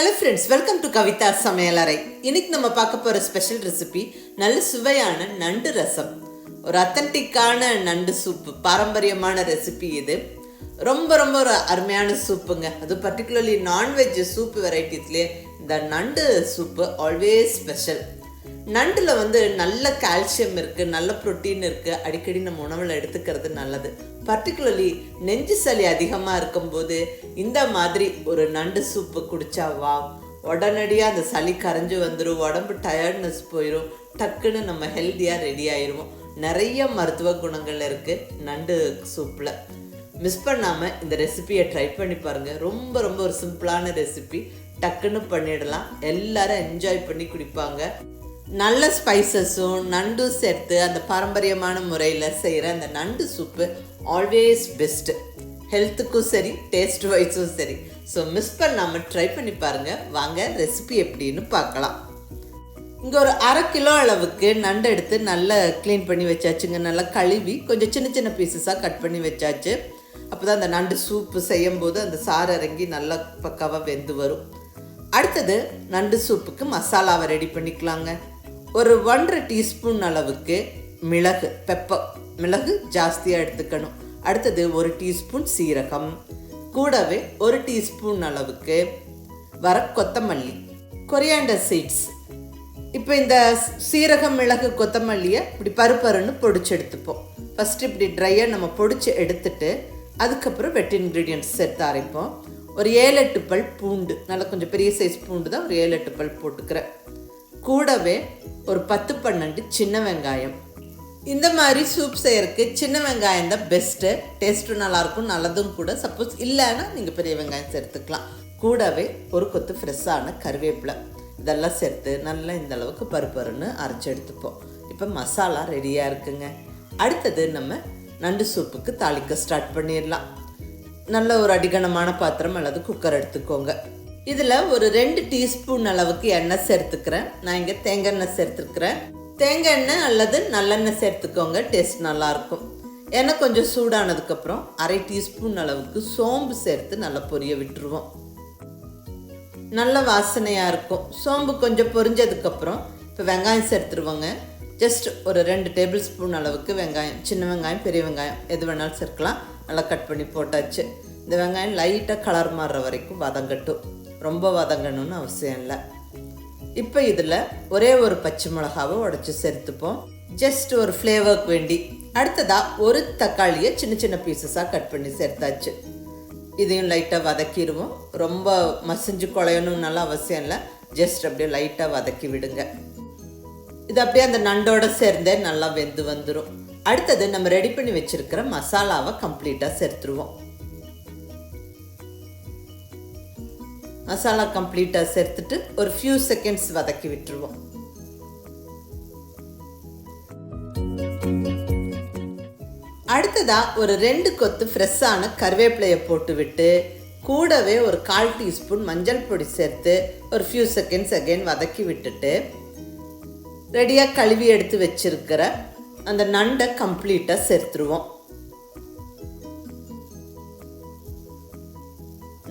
Hello friends welcome to Kavitha சமையலறை இன்னைக்கு நம்ம பார்க்க போகிற ஸ்பெஷல் ரெசிபி நல்ல சுவையான நண்டு ரசம். ஒரு அத்தன்டிக்கான நண்டு சூப்பு பாரம்பரியமான ரெசிபி இது. ரொம்ப ரொம்ப ஒரு அருமையான சூப்புங்க அது பர்டிகுலர்லி நான்வெஜ் சூப்பு வெரைட்டிஸ்லேயே இந்த நண்டு சூப்பு ஆல்வேஸ் ஸ்பெஷல் நண்டில் வந்து நல்ல கால்சியம் இருக்குது நல்ல புரோட்டீன் இருக்குது அடிக்கடி நம்ம உணவில் எடுத்துக்கிறது நல்லது. பர்டிகுலர்லி நெஞ்சு சளி அதிகமாக இருக்கும்போது இந்த மாதிரி ஒரு நண்டு சூப்பு குடித்தா வா உடனடியாக அந்த சளி கரைஞ்சி வந்துடும் உடம்பு டயர்ட்னஸ் போயிடும் டக்குன்னு நம்ம ஹெல்த்தியாக ரெடி ஆயிடுவோம் நிறைய மருத்துவ குணங்கள் இருக்குது நண்டு சூப்பில் மிஸ் பண்ணாமல் இந்த ரெசிபியை ட்ரை பண்ணி பாருங்கள் ரொம்ப ரொம்ப ஒரு சிம்பிளான ரெசிபி டக்குன்னு பண்ணிடலாம். எல்லாரும் என்ஜாய் பண்ணி குடிப்பாங்க. நல்ல ஸ்பைசஸும் நண்டும் சேர்த்து அந்த பாரம்பரியமான முறையில் செய்கிற அந்த நண்டு சூப்பு ஆல்வேஸ் பெஸ்ட்டு ஹெல்த்துக்கும் சரி டேஸ்ட் வைஸும் சரி. ஸோ மிஸ் பண்ணாமல் ட்ரை பண்ணி பாருங்கள் வாங்க ரெசிபி எப்படின்னு பார்க்கலாம். இங்கே ஒரு அரை கிலோ அளவுக்கு நண்டு எடுத்து நல்லா க்ளீன் பண்ணி வச்சாச்சுங்க. நல்லா கழுவி கொஞ்சம் சின்ன சின்ன பீசஸாக கட் பண்ணி வச்சாச்சு. அப்போ தான் அந்த நண்டு சூப்பு செய்யும் போது அந்த சாறு இறங்கி நல்லா பக்காவாக வெந்து வரும். அடுத்தது நண்டு சூப்புக்கு மசாலாவை ரெடி பண்ணிக்கலாங்க. ஒரு ஒன்றரை டீஸ்பூன் அளவுக்கு மிளகு பெப்பர். மிளகு ஜாஸ்தியாக எடுத்துக்கணும். அடுத்தது ஒரு டீஸ்பூன் சீரகம். கூடவே ஒரு டீஸ்பூன் அளவுக்கு வர கொத்தமல்லி கொரியாண்டர் சீட்ஸ். இப்போ இந்த சீரகம் மிளகு கொத்தமல்லியை இப்படி பருப்பருன்னு பொடிச்சு எடுத்துப்போம். ஃபஸ்ட்டு இப்படி ட்ரையாக நம்ம பொடிச்சு எடுத்துட்டு அதுக்கப்புறம் வெட் இன்க்ரீடியன்ட்ஸ் சேர்த்து அரைப்போம். ஒரு ஏழு எட்டு பல் பூண்டு நல்லா கொஞ்சம் பெரிய சைஸ் பூண்டு தான் ஒரு ஏழு எட்டு பல் போட்டுக்கிறேன். கூடவே ஒரு பத்து பன்னெண்டு சின்ன வெங்காயம். இந்த மாதிரி சூப் செய்யறதுக்கு சின்ன வெங்காயம் தான் பெஸ்ட்டு டேஸ்ட்டும் நல்லாயிருக்கும் நல்லதும் கூட. சப்போஸ் இல்லைன்னா நீங்கள் பெரிய வெங்காயம் சேர்த்துக்கலாம். கூடவே ஒரு கொத்து ஃப்ரெஷ்ஷான கருவேப்பிலை. இதெல்லாம் சேர்த்து நல்லா இந்த அளவுக்கு பருப்பருன்னு அரைச்சி எடுத்துப்போம். இப்போ மசாலா ரெடியாக இருக்குங்க. அடுத்தது நம்ம நண்டு சூப்புக்கு தாளிக்க ஸ்டார்ட் பண்ணிடலாம். நல்ல ஒரு அடிகனமான பாத்திரம் அல்லது குக்கர் எடுத்துக்கோங்க. இதில் ஒரு ரெண்டு டீஸ்பூன் அளவுக்கு எண்ணெய் சேர்த்துக்கிறேன். நான் இங்கே தேங்காய் எண்ணெய் சேர்த்துக்கிறேன் தேங்காய் எண்ணெய் அல்லது நல்லெண்ணெய் சேர்த்துக்கோங்க டேஸ்ட் நல்லாயிருக்கும் எண்ணெய் கொஞ்சம் சூடானதுக்கப்புறம் அரை டீஸ்பூன் அளவுக்கு சோம்பு சேர்த்து நல்லா பொரிய விட்டுருவோம். நல்ல வாசனையாக இருக்கும். சோம்பு கொஞ்சம் பொரிஞ்சதுக்கப்புறம் இப்போ வெங்காயம் சேர்த்துருவோங்க. ஜஸ்ட் ஒரு ரெண்டு டேபிள் ஸ்பூன் அளவுக்கு வெங்காயம் சின்ன வெங்காயம் பெரிய வெங்காயம் எது வேணாலும் சேர்க்கலாம். நல்லா கட் பண்ணி போட்டாச்சு. இந்த வெங்காயம் லைட்டாக கலர் மாறுற வரைக்கும் வதங்கட்டும். ரொம்ப வதங்கணும்னு அவசியம் இல்லை. இப்போ இதில் ஒரே ஒரு பச்சை மிளகாவை உடச்சி சேர்த்துப்போம். ஜஸ்ட் ஒரு ஃப்ளேவருக்கு வேண்டி. அடுத்ததாக ஒரு தக்காளியை சின்ன சின்ன பீசஸாக கட் பண்ணி சேர்த்தாச்சு. இதையும் லைட்டாக வதக்கிடுவோம். ரொம்ப மசிஞ்சு குழையணும்னால அவசியம் இல்லை. ஜஸ்ட் அப்படியே லைட்டாக வதக்கி விடுங்க. இது அப்படியே அந்த நண்டோட சேர்ந்தே நல்லா வெந்து வந்துடும் அடுத்தது நம்ம ரெடி பண்ணி வச்சுருக்கிற மசாலாவை கம்ப்ளீட்டாக சேர்த்துருவோம். மசாலா கம்ப்ளீட்டாக சேர்த்துட்டு ஒரு ஃபியூ செகண்ட்ஸ் வதக்கி விட்டுருவோம். அடுத்ததாக ஒரு ரெண்டு கொத்து ஃப்ரெஷ்ஷான கருவேப்பிலையை போட்டு விட்டு கூடவே ஒரு கால் டீஸ்பூன் மஞ்சள் பொடி சேர்த்து ஒரு ஃபியூ செகண்ட்ஸ் அகெயின் வதக்கி விட்டுட்டு ரெடியாக கழுவி எடுத்து வச்சிருக்கிற அந்த நண்டை கம்ப்ளீட்டாக சேர்த்துருவோம்.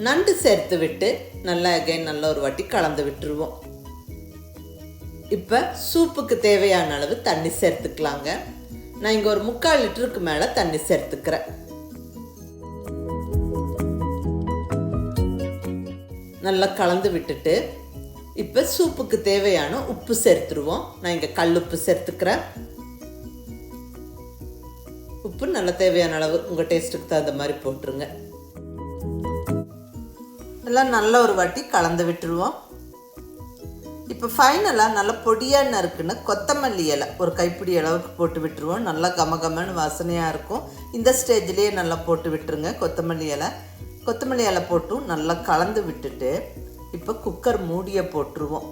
நண்டு சேர்த்து விட்டு நல்லா அகைன் நல்லா ஒரு வாட்டி கலந்து விட்டுருவோம். இப்போ சூப்புக்கு தேவையான அளவு தண்ணி சேர்த்துக்கலாங்க. நான் இங்கே ஒரு முக்கால் லிட்டருக்கு மேலே தண்ணி சேர்த்துக்கிறேன். நல்லா கலந்து விட்டுட்டு இப்போ சூப்புக்கு தேவையான உப்பு சேர்த்துருவோம். நான் இங்கே கல் உப்பு சேர்த்துக்கிறேன். உப்பு நல்லா தேவையான அளவு உங்கள் டேஸ்ட்டுக்கு தகுந்த மாதிரி போட்டுருங்க. எல்லாம் நல்ல ஒரு வாட்டி கலந்து விட்டுருவோம். இப்போ ஃபைனலாக நல்லா பொடியாக நறுக்குன்னு கொத்தமல்லி இலை ஒரு கைப்பிடி அளவுக்கு போட்டு விட்டுருவோம். நல்லா கம கமன்னு வாசனையாக இருக்கும். இந்த ஸ்டேஜ்லேயே நல்லா போட்டு விட்டுருங்க கொத்தமல்லி இலை. கொத்தமல்லி இலை போட்டும் நல்லா கலந்து விட்டுட்டு இப்போ குக்கர் மூடியை போட்டுருவோம்.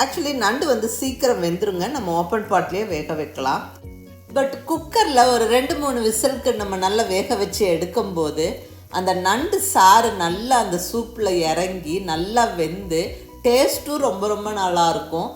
ஆக்சுவலி நண்டு வந்து சீக்கிரம் வெந்துருங்க. நம்ம ஓப்பன் பாட்லேயே வேக வைக்கலாம். பட் குக்கரில் ஒரு ரெண்டு மூணு விசிலுக்கு நம்ம நல்லா வேக வச்சு எடுக்கும்போது அந்த நண்டு சாறு நல்லா அந்த சூப்பில் இறங்கி நல்லா வெந்து டேஸ்ட்டும் ரொம்ப ரொம்ப நல்லாயிருக்கும்.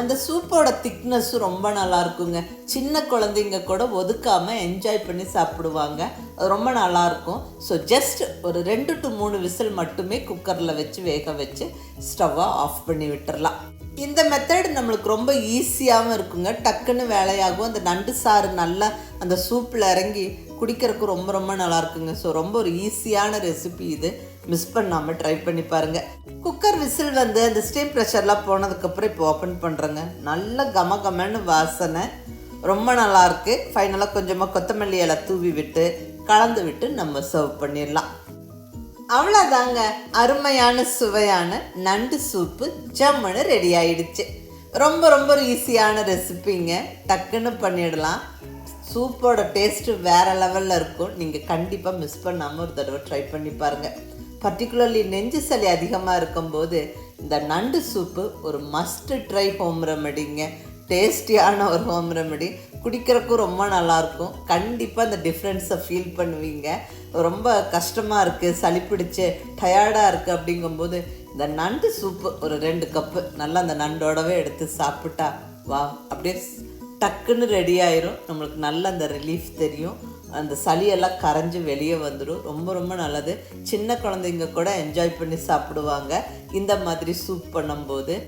அந்த சூப்போட திக்னஸும் ரொம்ப நல்லா இருக்குங்க சின்ன குழந்தைங்க கூட ஒதுக்காமல் என்ஜாய் பண்ணி சாப்பிடுவாங்க. அது ரொம்ப நல்லா இருக்கும் ஸோ ஜஸ்ட் ஒரு ரெண்டு டு மூணு விசில் மட்டுமே குக்கரில் வச்சு வேக வச்சு ஸ்டவ்வை ஆஃப் பண்ணி விட்டுறலாம். இந்த மெத்தட் நம்மளுக்கு ரொம்ப ஈஸியாகவும் இருக்குங்க. டக்குன்னு வேலையாகும். அந்த நண்டு சாறு நல்லா அந்த சூப்பில் இறங்கி குடிக்கிறதுக்கு ரொம்ப ரொம்ப நல்லா இருக்குங்க ஸோ ரொம்ப ஒரு ஈஸியான ரெசிபி இது. மிஸ் பண்ணாமல் ட்ரை பண்ணி பாருங்கள் குக்கர் விசில் வந்து அந்த ஸ்டீம் ப்ரெஷர்லாம் போனதுக்கப்புறம் இப்போ ஓப்பன் பண்ணுறேங்க நல்ல கம கமன்னு வாசனை. ரொம்ப நல்லாயிருக்கு. ஃபைனலாக கொஞ்சமாக கொத்தமல்லி இலை தூவி விட்டு கலந்து விட்டு நம்ம சர்வ் பண்ணிடலாம். அவ்வளோதாங்க அருமையான சுவையான நண்டு சூப்பு ஜம்முன்னு ரெடி ஆயிடுச்சு. ரொம்ப ரொம்ப ஒரு ஈஸியான ரெசிபிங்க டக்குன்னு பண்ணிடலாம். சூப்போட டேஸ்ட்டு வேறு லெவலில் இருக்கும். நீங்கள் கண்டிப்பாக மிஸ் பண்ணாமல் ஒரு தடவை ட்ரை பண்ணி பாருங்கள் பர்டிகுலர்லி நெஞ்சு சளி அதிகமாக இருக்கும்போது இந்த நண்டு சூப்பு ஒரு மஸ்ட்டு ட்ரை ஹோம் ரெமடிங்க டேஸ்டியான ஒரு ஹோம் ரெமடி குடிக்கிறக்கும் ரொம்ப நல்லாயிருக்கும். கண்டிப்பாக அந்த டிஃப்ரென்ஸை ஃபீல் பண்ணுவீங்க. ரொம்ப கஷ்டமாக இருக்குது சளி பிடிச்சி டயர்டாக இருக்குது அப்படிங்கும்போது இந்த நண்டு சூப்பு ஒரு ரெண்டு கப்பு நல்லா அந்த நண்டோடவே எடுத்து சாப்பிட்டா வா அப்படியே டக்குன்னு ரெடி ஆயிரும். நம்மளுக்கு நல்ல அந்த ரிலீஃப் தெரியும். அந்த சளியெல்லாம் கரைஞ்சி வெளியே வந்துடும் ரொம்ப ரொம்ப நல்லது. சின்ன குழந்தைங்க கூட என்ஜாய் பண்ணி சாப்பிடுவாங்க. இந்த மாதிரி சூப் பண்ணும்போது.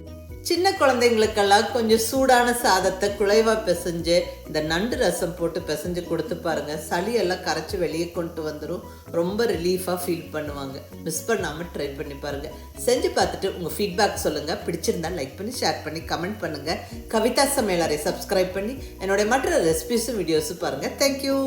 சின்ன குழந்தைங்களுக்கெல்லாம் கொஞ்சம் சூடான சாதத்தை குழைவாக பிசைஞ்சு இந்த நண்டு ரசம் போட்டு பிசைஞ்சு கொடுத்து பாருங்க. சளியெல்லாம் கரைச்சி வெளியே கொண்டு வந்துடும் ரொம்ப ரிலீஃபாக ஃபீல் பண்ணுவாங்க. மிஸ் பண்ணாமல் ட்ரை பண்ணி பாருங்கள் செஞ்சு பார்த்துட்டு உங்கள் ஃபீட்பேக் சொல்லுங்கள் பிடிச்சிருந்தா லைக் பண்ணி ஷேர் பண்ணி கமெண்ட் பண்ணுங்கள் கவிதா சமையலரை சப்ஸ்கிரைப் பண்ணி என்னுடைய மற்ற ரெசிபிஸும் வீடியோஸும் பாருங்கள் தேங்க்யூ